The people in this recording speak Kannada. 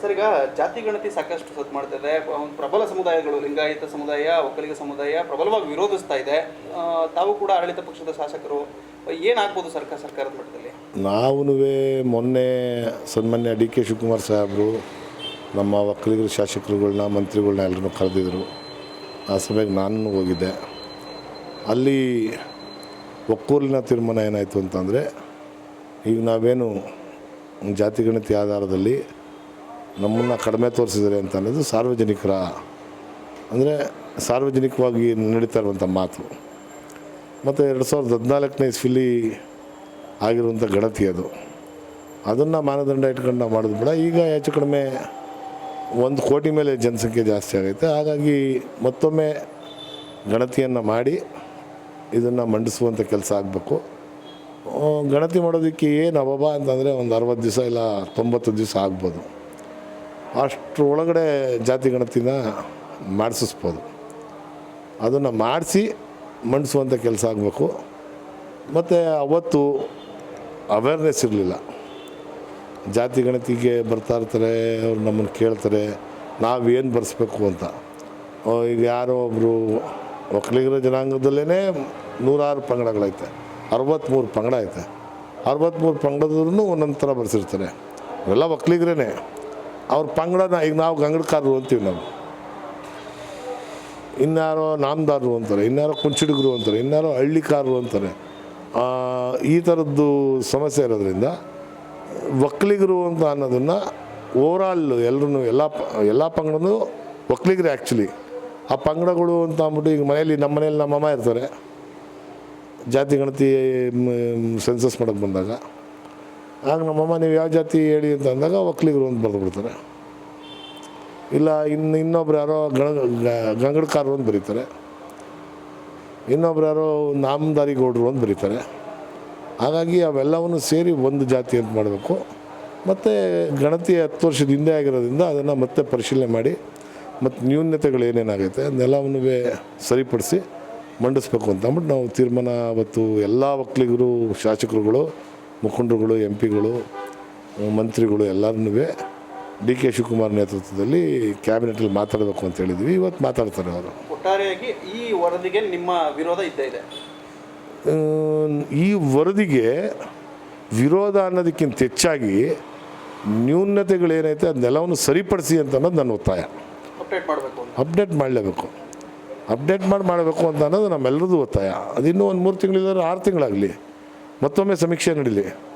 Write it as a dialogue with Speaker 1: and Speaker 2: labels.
Speaker 1: ಸರ್, ಈಗ ಜಾತಿ ಗಣತಿ ಸಾಕಷ್ಟು ಸತ್ ಮಾಡ್ತಾ ಇದೆ ಒಂದು ಪ್ರಬಲ ಸಮುದಾಯಗಳು, ಲಿಂಗಾಯತ ಸಮುದಾಯ, ಒಕ್ಕಲಿಗ ಸಮುದಾಯ ಪ್ರಬಲವಾಗಿ ವಿರೋಧಿಸ್ತಾ ಇದೆ. ತಾವು ಕೂಡ ಆಡಳಿತ ಪಕ್ಷದ ಶಾಸಕರು ಏನಾಗ್ಬೋದು ಸರ್ಕಾರ ಸರ್ಕಾರದ ಮಟ್ಟದಲ್ಲಿ?
Speaker 2: ನಾವು ಮೊನ್ನೆ ಸನ್ಮಾನ್ಯ ಡಿ ಕೆ ಶಿವಕುಮಾರ್ ಸಾಹೇಬರು, ನಮ್ಮ ಒಕ್ಕಲಿಗರ ಶಾಸಕರುಗಳನ್ನ ಮಂತ್ರಿಗಳನ್ನ ಎಲ್ಲರನ್ನೂ ಕರೆದಿದ್ರು. ಆ ಸಭೆಗೆ ನಾನು ಹೋಗಿದ್ದೆ. ಅಲ್ಲಿ ಒಕ್ಕೂರಿನ ತೀರ್ಮಾನ ಏನಾಯಿತು ಅಂತಂದರೆ, ಈಗ ನಾವೇನು ಜಾತಿ ಗಣತಿ ಆಧಾರದಲ್ಲಿ ನಮ್ಮನ್ನು ಕಡಿಮೆ ತೋರಿಸಿದರೆ ಅಂತ ಅನ್ನೋದು ಸಾರ್ವಜನಿಕರ, ಅಂದರೆ ಸಾರ್ವಜನಿಕವಾಗಿ ನಡೀತಾ ಇರುವಂಥ ಮಾತು. ಮತ್ತು ಎರಡು ಸಾವಿರದ ಹದಿನಾಲ್ಕನೇ ಇಸ್ವಿಲಿ ಆಗಿರುವಂಥ ಗಣತಿ ಅದು. ಅದನ್ನು ಮಾನದಂಡ ಇಟ್ಕೊಂಡು ನಾವು ಮಾಡೋದು ಬೇಡ. ಈಗ ಹೆಚ್ಚು ಕಡಿಮೆ ಒಂದು ಕೋಟಿ ಮೇಲೆ ಜನಸಂಖ್ಯೆ ಜಾಸ್ತಿ ಆಗೈತೆ. ಹಾಗಾಗಿ ಮತ್ತೊಮ್ಮೆ ಗಣತಿಯನ್ನು ಮಾಡಿ ಇದನ್ನು ಮಂಡಿಸುವಂಥ ಕೆಲಸ ಆಗಬೇಕು. ಗಣತಿ ಮಾಡೋದಕ್ಕೆ ಏನು ಅಬಬ ಅಂತಂದರೆ ಒಂದು ಅರವತ್ತು ದಿವಸ ಇಲ್ಲ ತೊಂಬತ್ತು ದಿವಸ ಆಗ್ಬೋದು. ಅಷ್ಟು ಒಳಗಡೆ ಜಾತಿ ಗಣತಿನ ಮಾಡಿಸಿಸ್ಬೋದು. ಅದನ್ನು ಮಾಡಿಸಿ ಮಂಡಿಸುವಂಥ ಕೆಲಸ ಆಗಬೇಕು. ಮತ್ತು ಅವತ್ತು ಅವೇರ್ನೆಸ್ ಇರಲಿಲ್ಲ. ಜಾತಿ ಗಣತಿಗೆ ಬರ್ತಾ ಇರ್ತಾರೆ, ಅವ್ರು ನಮ್ಮನ್ನು ಕೇಳ್ತಾರೆ ನಾವೇನು ಬರೆಸ್ಬೇಕು ಅಂತ. ಈಗ ಯಾರೋ ಒಬ್ಬರು ಒಕ್ಕಲಿಗರ ಜನಾಂಗದಲ್ಲೇ ನೂರಾರು ಪಂಗಡಗಳೈತೆ. ಅರವತ್ತ್ಮೂರು ಪಂಗಡ ಐತೆ. ಅರವತ್ತ್ಮೂರು ಪಂಗಡದ್ರೂ ಒಂದೊಂದು ಥರ ಬರೆಸಿರ್ತಾರೆ. ಅವೆಲ್ಲ ಒಕ್ಕಲಿಗರೇ ಅವ್ರ ಪಂಗಡನ ಈಗ ನಾವು ಗಂಗಡಕಾರರು ಅಂತೀವಿ ನಾವು. ಇನ್ಯಾರೋ ನಾಮದಾರರು ಅಂತಾರೆ, ಇನ್ಯಾರೋ ಕುಂಚಿಡುಗರು ಅಂತಾರೆ, ಇನ್ಯಾರೋ ಹಳ್ಳಿಕಾರರು ಅಂತಾರೆ. ಈ ಥರದ್ದು ಸಮಸ್ಯೆ ಇರೋದ್ರಿಂದ ಒಕ್ಕಲಿಗರು ಅಂತ ಅನ್ನೋದನ್ನು ಓವರಾಲ್ ಎಲ್ಲರೂ ಎಲ್ಲ ಎಲ್ಲ ಪಂಗಡನೂ ಒಕ್ಕಲಿಗರೇ ಆ್ಯಕ್ಚುಲಿ ಆ ಪಂಗಡಗಳು ಅಂತ ಅಂದ್ಬಿಟ್ಟು ಈಗ ಮನೆಯಲ್ಲಿ ನಮ್ಮ ಮನೇಲಿ ನಮ್ಮ ಅಮ್ಮ ಇರ್ತಾರೆ. ಜಾತಿ ಗಣತಿ ಸೆನ್ಸಸ್ ಮಾಡೋಕ್ಕೆ ಬಂದಾಗ, ಆಗ ನಮ್ಮಮ್ಮ ನೀವು ಯಾವ ಜಾತಿ ಹೇಳಿ ಅಂತ ಅಂದಾಗ ಒಕ್ಕಲಿಗರು ಅಂತ ಬರೆದು ಬಿಡ್ತಾರೆ ಇಲ್ಲ ಇನ್ನು ಇನ್ನೊಬ್ರು ಯಾರೋ ಗಣ ಗಂಗಡಕಾರರು ಅಂತ ಬರೀತಾರೆ. ಇನ್ನೊಬ್ರು ಯಾರೋ ನಾಮದಾರಿ ಗೌಡರು ಅಂತ ಬರೀತಾರೆ. ಹಾಗಾಗಿ ಅವೆಲ್ಲವನ್ನು ಸೇರಿ ಒಂದು ಜಾತಿ ಅಂತ ಮಾಡಬೇಕು. ಮತ್ತು ಗಣತಿ ಹತ್ತು ವರ್ಷದ ಹಿಂದೆ ಆಗಿರೋದ್ರಿಂದ ಅದನ್ನು ಮತ್ತೆ ಪರಿಶೀಲನೆ ಮಾಡಿ ಮತ್ತು ನ್ಯೂನ್ಯತೆಗಳು ಏನೇನಾಗೈತೆ ಅದನ್ನೆಲ್ಲವನ್ನೂ ಸರಿಪಡಿಸಿ ಮಂಡಿಸ್ಬೇಕು ಅಂತ ಅಂದ್ಬಿಟ್ಟು ನಾವು ತೀರ್ಮಾನ ಅವತ್ತು ಎಲ್ಲ ಒಕ್ಕಲಿಗರು ಶಾಸಕರುಗಳು ಮುಖಂಡರುಗಳು ಎಂ ಪಿಗಳು ಮಂತ್ರಿಗಳು ಎಲ್ಲರನ್ನೂ ಡಿ ಕೆ ಶಿವಕುಮಾರ್ ನೇತೃತ್ವದಲ್ಲಿ ಕ್ಯಾಬಿನೆಟಲ್ಲಿ ಮಾತಾಡಬೇಕು ಅಂತ ಹೇಳಿದ್ವಿ. ಇವತ್ತು ಮಾತಾಡ್ತಾರೆ ಅವರು.
Speaker 1: ಒಟ್ಟಾರೆಯಾಗಿ ಈ ವರದಿಗೆ ನಿಮ್ಮ ವಿರೋಧ ಇದ್ದೇ ಇದೆ?
Speaker 2: ಈ ವರದಿಗೆ ವಿರೋಧ ಅನ್ನೋದಕ್ಕಿಂತ ಹೆಚ್ಚಾಗಿ ನ್ಯೂನತೆಗಳೇನೈತೆ ಅದನ್ನೆಲ್ಲವನ್ನು ಸರಿಪಡಿಸಿ ಅಂತ ಅನ್ನೋದು ನನ್ನ ಒತ್ತಾಯ.
Speaker 1: ಅಪ್ಡೇಟ್ ಮಾಡಬೇಕು
Speaker 2: ಅಪ್ಡೇಟ್ ಮಾಡಲೇಬೇಕು. ಅಪ್ಡೇಟ್ ಮಾಡಿ ಮಾಡಬೇಕು ಅಂತ ಅನ್ನೋದು ನಮ್ಮೆಲ್ಲರದ್ದು ಒತ್ತಾಯ. ಅದಿನ್ನೂ ಒಂದು ಮೂರು ತಿಂಗಳಿದ್ದಾರೆ, ಆರು ತಿಂಗಳಾಗಲಿ. ಮತ್ತೊಮ್ಮೆ ಸಮೀಕ್ಷೆ ನಡೀಲಿ.